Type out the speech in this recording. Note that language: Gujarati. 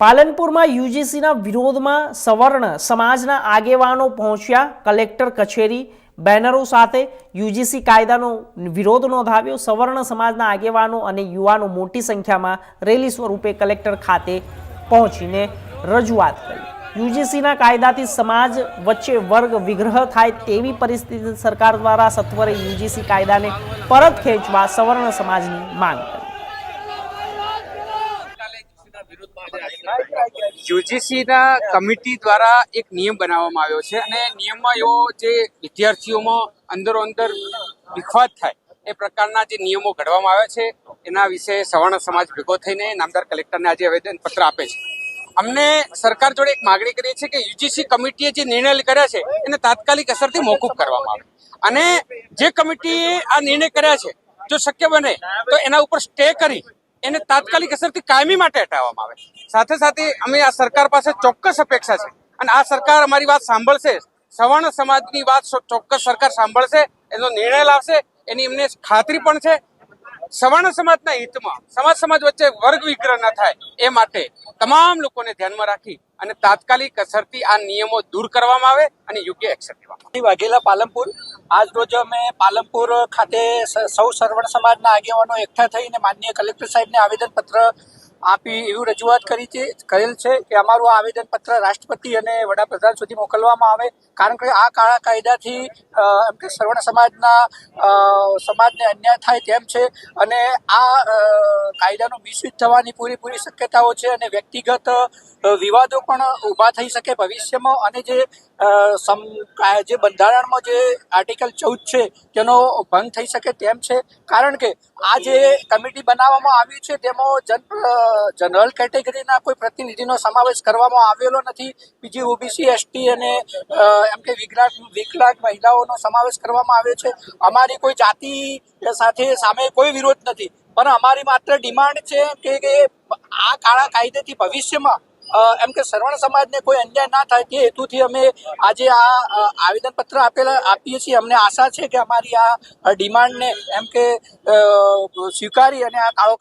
પાલનપુરમાં યુજીસીના વિરોધમાં સવર્ણ સમાજના આગેવાનો પહોંચ્યા કલેક્ટર કચેરી. બેનરો સાથે યુજીસી કાયદાનો વિરોધ નોંધાવ્યો. સવર્ણ સમાજના આગેવાનો અને યુવાનો મોટી સંખ્યામાં રેલી સ્વરૂપે કલેક્ટર ખાતે પહોંચીને રજૂઆત કરી. યુજીસીના કાયદાથી સમાજ વચ્ચે વર્ગ વિગ્રહ થાય તેવી પરિસ્થિતિ સરકાર દ્વારા સત્વરે યુજીસી કાયદાને પરત ખેંચવા સવર્ણ સમાજની માંગ કરી. યુજીસી ના કમિટી દ્વારા એક નિયમ બનાવવામાં આવ્યો છે અને નિયમમાં એવો જે વિદ્યાર્થીઓમાં અંદરો અંદર વિખવાદ થાય એ પ્રકારના જે નિયમો ઘડવામાં આવ્યા છે, એના વિશે સવર્ણ સમાજ ભેગો થઈને નામદાર કલેક્ટરને આજે આવેદનપત્ર આપે છે. અમને સરકાર જોડે એક માગણી કરી છે કે યુજીસી કમિટીએ જે નિર્ણય કર્યા છે, એને તાત્કાલિક અસરથી મોકૂફ કરવામાં આવે. અને જે કમિટીએ આ નિર્ણય કર્યા છે, જો શક્ય બને તો એના ઉપર સ્ટે કરી એને તાત્કાલિક અસરથી કાયમી માટે હટાવવામાં આવે. સાથે સાથે અમે આ સરકાર પાસે ચોક્કસ અપેક્ષા છે. અને આ સરકાર અમારી વાત સાંભળશે સવર્ણ સમાજની વાત ચોક્કસ સરકાર સાંભળશે, એનો નિર્ણય લાવશે, એની એમને ખાતરી પણ છે. સવર્ણ સમાજના હિતમાં, સમાજ સમાજ વચ્ચે વર્ગ વિગ્રહ ન થાય, એ માટે તમામ લોકોને ધ્યાનમાં રાખી અને તાત્કાલિક અસરથી આ નિયમો દૂર કરવામાં આવે અને યોગ્ય એક્શન લેવામાં વાઘેલા પાલનપુર આજ રોજ અમે પાલનપુર ખાતે સ- સર્વણ સમાજના આગેવાનો એકઠા થઈને માનનીય કલેક્ટર સાહેબને આવેદનપત્ર આપી એવું રજૂઆત કરી છે, કરેલ છે કે અમારું આ આવેદનપત્ર રાષ્ટ્રપતિ અને વડાપ્રધાન સુધી મોકલવામાં આવે. કારણ કે આ કાળા કાયદાથી એમ કે સર્વણ સમાજના સમાજને અન્યાય થાય તેમ છે અને આ કાયદાનો મિસયુઝ થવાની પૂરેપૂરી શક્યતાઓ છે અને વ્યક્તિગત વિવાદો પણ ઊભા થઈ શકે ભવિષ્યમાં અને જે જે બંધારણમાં જે આર્ટિકલ ચૌદ છે તેનો ભંગ થઈ શકે તેમ છે. કારણ કે આ જે કમિટી બનાવવામાં આવી છે તેમાં જન જનરલ કેટેગરીના કોઈ પ્રતિનિધિનો સમાવેશ કરવામાં આવેલો નથી. બીજી ઓબીસી, એસટી અને એમ કે વિકલાંગ વિકલાંગ મહિલાઓનો સમાવેશ કરવામાં આવ્યો છે. અમારી કોઈ જાતિ સાથે સામે કોઈ વિરોધ નથી. પણ અમારી માત્ર ડિમાન્ડ છે કે આ કાળા કાયદેથી ભવિષ્યમાં એમ કે સર્વણ સમાજને કોઈ અન્યાય ના થાય તે હેતુથી અમે આજે આ આવેદનપત્ર આપેલા, આપીએ છીએ. અમને આશા છે કે અમારી આ ડિમાન્ડને એમ કે સ્વીકારી અને આ કાળો